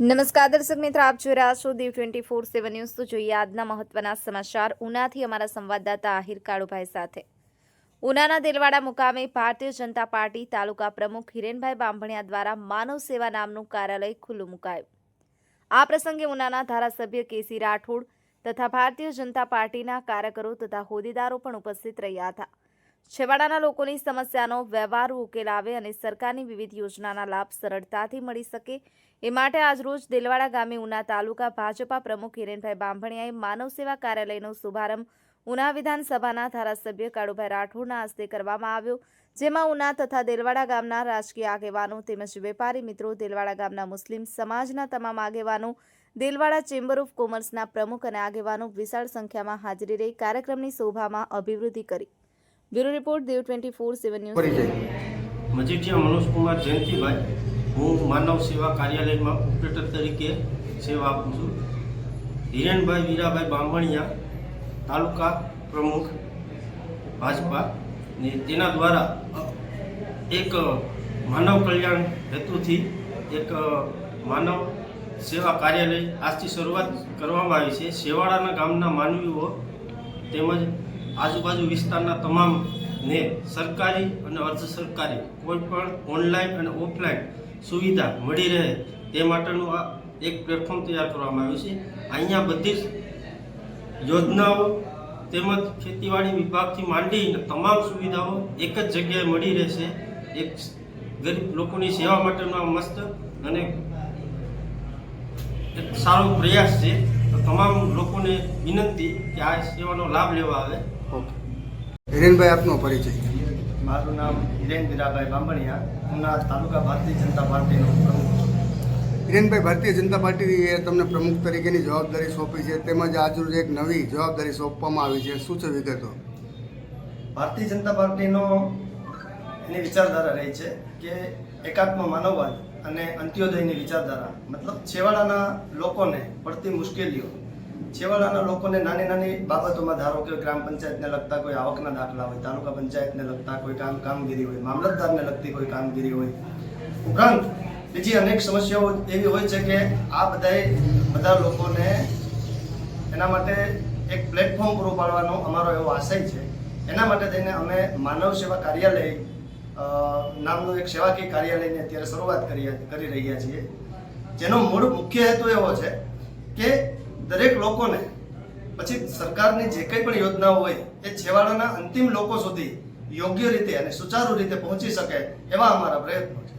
નમસ્કાર, દર્શક મિત્રો, આપ જોઈ રહ્યા છો Diu twenty four seven news. તો જોઈએ આજના મહત્વના સમાચાર. ઉનાથી અમારા સંવાદદાતા આહિર કાળુભાઈ સાથે. ઉનાના દેલવાડા મુકામે ભારતીય જનતા પાર્ટી તાલુકા પ્રમુખ હિરેનભાઈ બાંભણિયા દ્વારા માનવ સેવા નામનું કાર્યાલય ખુલ્લું મુકાયું. આ પ્રસંગે ઉનાના ધારાસભ્ય કેસી રાઠોડ તથા ભારતીય જનતા પાર્ટીના કાર્યકરો તથા હોદ્દેદારો પણ ઉપસ્થિત રહ્યા હતા. છેવાડાના લોકોની સમસ્યાનો વ્યવહાર ઉકેલ આવે અને સરકારની વિવિધ યોજનાના લાભ સરળતાથી મળી શકે. એ માટે આજરોજ દેલવાડા ગામે ઉના તાલુકા ભાજપા પ્રમુખ હિરેનભાઈ બાંભણિયાએ માનવ સેવા કાર્યાલયનો શુભારંભ ઉના વિધાનસભાના ધારાસભ્ય કાળુભાઈ રાઠોડના હસ્તે કરવામાં આવ્યો, જેમાં ઉના તથા દેલવાડા ગામના રાજકીય આગેવાનો તેમજ વેપારી મિત્રો, દેલવાડા ગામના મુસ્લિમ સમાજના તમામ આગેવાનો, દેલવાડા ચેમ્બર ઓફ કોમર્સના પ્રમુખ અને આગેવાનો વિશાળ સંખ્યામાં હાજરી રહી કાર્યક્રમની શોભામાં અભિવૃદ્ધિ કરી. Bureau report Dev twenty four seven news. Majithia Manojkumar Jayantibhai. હું માનવ સેવા કાર્યાલયમાં ઓપરેટર તરીકે સેવા આપું છું. હિરેનભાઈ વીરાભાઈ બામણિયા તાલુકા પ્રમુખ ભાજપા. ને તેના દ્વારા એક માનવ કલ્યાણ હેતુથી એક માનવ સેવા કાર્યાલય આજથી શરૂઆત કરવામાં આવી છે. શેવાળાના ગામના માનવીઓ તેમજ આજુબાજુ વિસ્તારના તમામને સરકારી અને અર્ધ સરકારી કોઈ પણ ઓનલાઈન અને ઓફલાઈન સુવિધા મળી રહે તે માટેનું આ એક પ્લેટફોર્મ તૈયાર કરવામાં આવ્યું છે. અહીંયા બધી જ યોજનાઓ તેમજ ખેતીવાડી વિભાગથી માંડીને તમામ સુવિધાઓ એક જ જગ્યાએ મળી રહેશે. એક ગરીબ લોકોની સેવા માટેનો આ મસ્ત અને એક સારો પ્રયાસ છે. તો તમામ લોકોને વિનંતી કે આ સેવાનો લાભ લેવા આવે. ઓકે. હિરેનભાઈ આપનો પરિચય. મારું નામ હિરેન વીરાભાઈ બાંભણિયા ઉના તાલુકા ભારતીય જનતા પાર્ટીનો પ્રમુખ છું. હિરેનભાઈ ભારતીય જનતા પાર્ટીએ તમને પ્રમુખ તરીકેની જવાબદારી સોંપી છે તેમજ આજરોજ એક નવી જવાબદારી સોંપવામાં આવી છે. શું છે વિગતો? ભારતીય જનતા પાર્ટીનો એની વિચારધારા રહી છે કે એકાત્મ માનવવાદ અને અંત્યોદયની વિચારધારા મતલબ છેવાડાના લોકોને પડતી મુશ્કેલીઓ છેવાડાના લોકોને નાની નાની બાબતોમાં ધારો કે ગ્રામ પંચાયતને લગતા કોઈ આવકના દાખલા હોય, તાલુકા પંચાયતને લગતા કોઈ કામ, કામગીરી હોય, મામલતદારને લગતી કોઈ કામગીરી હોય, ઉપરાંત બીજી અનેક સમસ્યાઓ એવી હોય છે કે આ બધાય બધા લોકોને એના માટે એક પ્લેટફોર્મ પૂરું પાડવાનો અમારો એવો આશય છે. એના માટે થઈને અમે માનવ સેવા કાર્યાલય નામનું એક સેવાકીય કાર્યાલયની અત્યારે શરૂઆત કરી કરી રહ્યા છીએ. જેનો મૂળ મુખ્ય હેતુ એવો છે કે દરેક લોકોને, પછી સરકારની જે કંઈ પણ યોજનાઓ હોય, એ છેવાડાના અંતિમ લોકો સુધી યોગ્ય રીતે અને સુચારુ રીતે પહોંચી શકે એવા અમારા પ્રયત્નો છે.